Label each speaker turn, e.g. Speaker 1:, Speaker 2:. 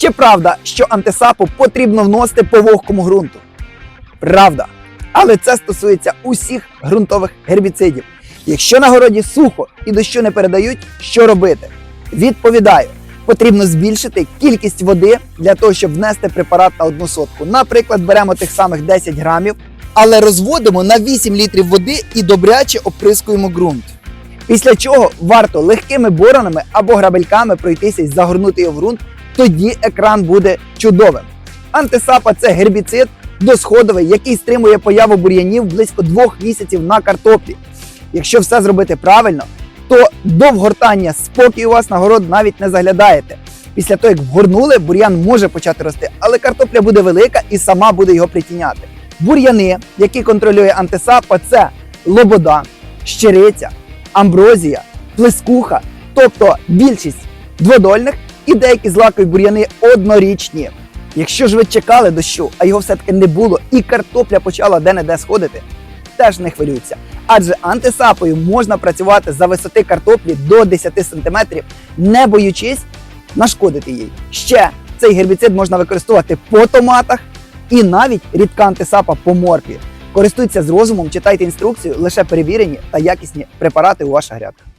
Speaker 1: Чи правда, що антисапу потрібно вносити по вогкому ґрунту? Правда. Але це стосується усіх ґрунтових гербіцидів. Якщо на городі сухо і дощу не передають, що робити? Відповідаю, потрібно збільшити кількість води для того, щоб внести препарат на одну сотку. Наприклад, беремо тих самих 10 грамів, але розводимо на 8 літрів води і добряче оприскуємо ґрунт. Після чого варто легкими боронами або грабельками пройтися і загорнути його в ґрунт, тоді екран буде чудовим. Антисапа це гербіцид досходовий, який стримує появу бур'янів близько двох місяців на картоплі. Якщо все зробити правильно, то до вгортання спокій у вас на город навіть не заглядаєте. Після того, як вгорнули, бур'ян може почати рости, але картопля буде велика і сама буде його притіняти. Бур'яни, які контролює антисапа, це лобода, щириця, амброзія, плескуха, тобто більшість дводольних і деякі злакові бур'яни однорічні. Якщо ж ви чекали дощу, а його все-таки не було, і картопля почала де-не-де сходити, теж не хвилюйтеся. Адже антисапою можна працювати за висоти картоплі до 10 см, не боючись нашкодити їй. Ще цей гербіцид можна використовувати по томатах і навіть рідка антисапа по моркві. Користуйтеся з розумом, читайте інструкцію, лише перевірені та якісні препарати у ваших грядках.